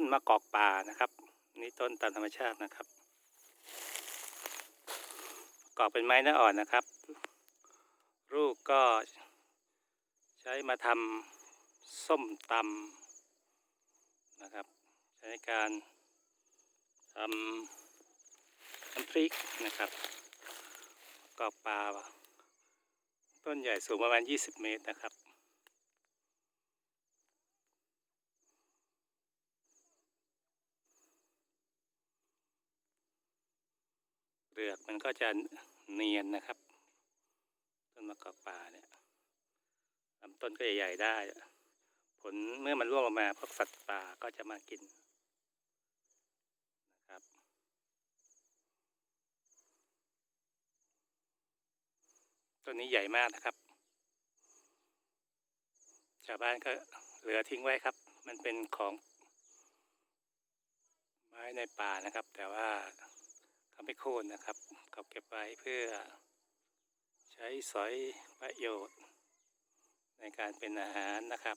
ต้นมะกอกป่านะครับ นี่ต้นตามธรรมชาตินะครับกอกเป็นไม้เนื้ออ่อนนะครับ ลูกก็ใช้มาทำส้มตำนะครับ ใช้ในการทำน้ำพริกนะครับกอกป่าต้นใหญ่สูงประมาณ 20 เมตรนะครับ ลือกมันก็จะเนียนนะครับ ต้นมะกอกป่าเนี่ยลำต้นก็ใหญ่ๆได้ ผลเมื่อมันร่วงลงมาพวกสัตว์ป่าก็จะมากินนะครับ ต้นนี้ใหญ่มากนะครับ ชาวบ้านก็เหลือทิ้งไว้ครับ มันเป็นของไม้ในป่านะครับ แต่ว่า เขาไม่โค่นนะครับ เขาเก็บไว้เพื่อใช้สอยประโยชน์ ในการเป็นอาหารนะครับ